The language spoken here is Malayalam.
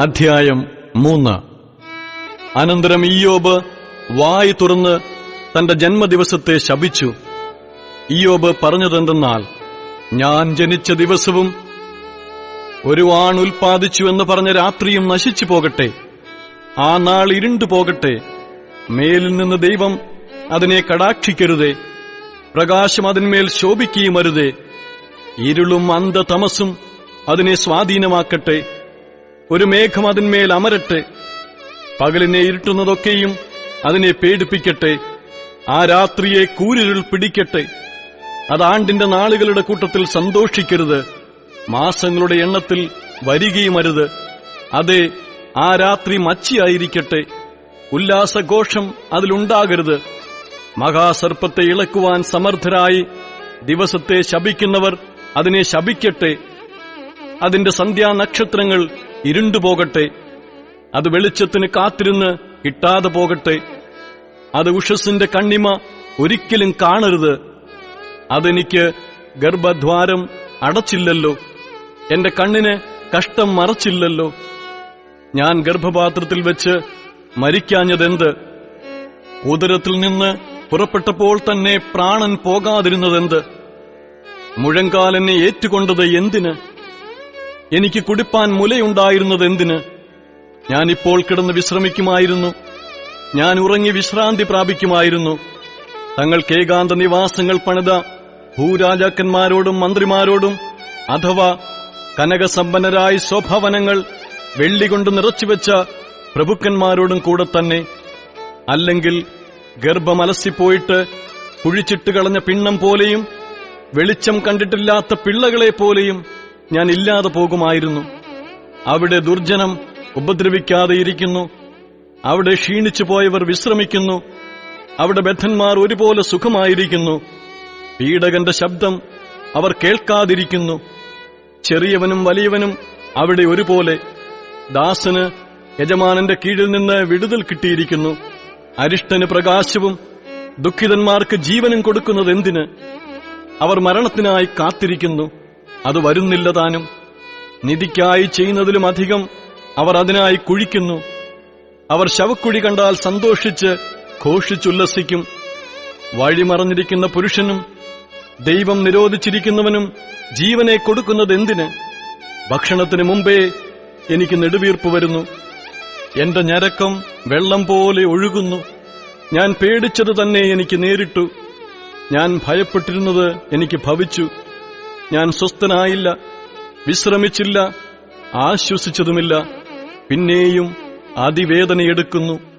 അധ്യായം മൂന്ന്. അനന്തരം ഇയോബ് വായി തുറന്ന് തന്റെ ജന്മദിവസത്തെ ശപിച്ചു. ഇയോബ് പറഞ്ഞതെന്തെന്നാൽ ഞാൻ ജനിച്ച ദിവസവും ഒരു ആൺ ഉൽപ്പാദിച്ചു എന്ന് പറഞ്ഞ രാത്രിയും നശിച്ചു പോകട്ടെ. ആ നാൾ ഇരുണ്ടു പോകട്ടെ. മേലിൽ നിന്ന് ദൈവം അതിനെ കടാക്ഷിക്കരുതേ. പ്രകാശം അതിന്മേൽ ശോഭിക്കുകയും അരുതേ. ഇരുളും അന്ധതമസും അതിനെ സ്വാധീനമാക്കട്ടെ. ഒരു മേഘം അതിന്മേൽ അമരട്ടെ. പകലിനെ ഇരുട്ടുന്നതൊക്കെയും അതിനെ പേടിപ്പിക്കട്ടെ. ആ രാത്രിയെ കൂരിരുൾ പിടിക്കട്ടെ. അത് ആണ്ടിന്റെ നാളുകളുടെ കൂട്ടത്തിൽ സന്തോഷിക്കരുത്. മാസങ്ങളുടെ എണ്ണത്തിൽ വരികയുമരുത് അതെ ആ രാത്രി മച്ചിയായിരിക്കട്ടെ. ഉല്ലാസഘോഷം അതിലുണ്ടാകരുത്. മഹാസർപ്പത്തെ ഇളക്കുവാൻ സമർത്ഥരായി ദിവസത്തെ ശപിക്കുന്നവർ അതിനെ ശപിക്കട്ടെ. അതിന്റെ സന്ധ്യാനക്ഷത്രങ്ങൾ ഇരുണ്ടുപോകട്ടെ അത് വെളിച്ചത്തിന് കാത്തിരുന്ന് കിട്ടാതെ പോകട്ടെ. അത് ഉഷസിന്റെ കണ്ണിമ ഒരിക്കലും കാണരുത്. അതെനിക്ക് ഗർഭദ്വാരം അടച്ചില്ലല്ലോ. എന്റെ കണ്ണിന് കഷ്ടം മറച്ചില്ലല്ലോ. ഞാൻ ഗർഭപാത്രത്തിൽ വെച്ച് മരിക്കാഞ്ഞതെന്ത്? ഉദരത്തിൽ നിന്ന് പുറപ്പെട്ടപ്പോൾ തന്നെ പ്രാണൻ പോകാതിരുന്നതെന്ത്? മുഴങ്കാലെന്നെ ഏറ്റുകൊണ്ടത് എന്തിന്? എനിക്ക് കുടിപ്പാൻ മുലയുണ്ടായിരുന്നത് എന്തിന് ഞാനിപ്പോൾ കിടന്ന് വിശ്രമിക്കുമായിരുന്നു. ഞാൻ ഉറങ്ങി വിശ്രാന്തി പ്രാപിക്കുമായിരുന്നു. തങ്ങൾക്ക് ഏകാന്ത നിവാസങ്ങൾ പണിത ഭൂരാജാക്കന്മാരോടും മന്ത്രിമാരോടും അഥവാ കനകസമ്പന്നരായ സ്വഭവനങ്ങൾ വെള്ളികൊണ്ട് നിറച്ചുവെച്ച പ്രഭുക്കന്മാരോടും കൂടെ തന്നെ അല്ലെങ്കിൽ ഗർഭമലസിപ്പോയിട്ട് കുഴിച്ചിട്ട് കളഞ്ഞ പിണ്ണം പോലെയും വെളിച്ചം കണ്ടിട്ടില്ലാത്ത പിള്ളകളെ പോലെയും ഞാൻ ഇല്ലാതെ പോകുമായിരുന്നു. അവിടെ ദുർജനം ഉപദ്രവിക്കാതെ ഇരിക്കുന്നു. അവിടെ ക്ഷീണിച്ചു പോയവർ വിശ്രമിക്കുന്നു. അവിടെ ബദ്ധന്മാർ ഒരുപോലെ സുഖമായിരിക്കുന്നു. പീഡകന്റെ ശബ്ദം അവർ കേൾക്കാതിരിക്കുന്നു. ചെറിയവനും വലിയവനും അവിടെ ഒരുപോലെ ദാസന് യജമാനന്റെ കീഴിൽ നിന്ന് വിടുതൽ കിട്ടിയിരിക്കുന്നു. അരിഷ്ടന് പ്രകാശവും ദുഃഖിതന്മാർക്ക് ജീവനും കൊടുക്കുന്നത് എന്തിന് അവർ മരണത്തിനായി കാത്തിരിക്കുന്നു. അത് വരുന്നില്ല താനും. നിധിക്കായി ചെയ്യുന്നതിലും അധികം അവർ അതിനായി കുഴിക്കുന്നു. അവർ ശവക്കുഴി കണ്ടാൽ സന്തോഷിച്ച് ഘോഷിച്ചുല്ലസിക്കും. വഴിമറഞ്ഞിരിക്കുന്ന പുരുഷനും ദൈവം നിരോധിച്ചിരിക്കുന്നവനും ജീവനെ കൊടുക്കുന്നത് എന്തിന്? ഭക്ഷണത്തിന് മുമ്പേ എനിക്ക് നെടുവീർപ്പ് വരുന്നു. എന്റെ ഞരക്കം വെള്ളം പോലെ ഒഴുകുന്നു. ഞാൻ പേടിച്ചത് തന്നെ എനിക്ക് നേരിട്ടു. ഞാൻ ഭയപ്പെട്ടിരുന്നത് എനിക്ക് ഭവിച്ചു. ഞാൻ സ്വസ്ഥനായില്ല വിശ്രമിച്ചില്ല ആശ്വസിച്ചതുമില്ല പിന്നെയും അതിവേദനയെടുക്കുന്നു.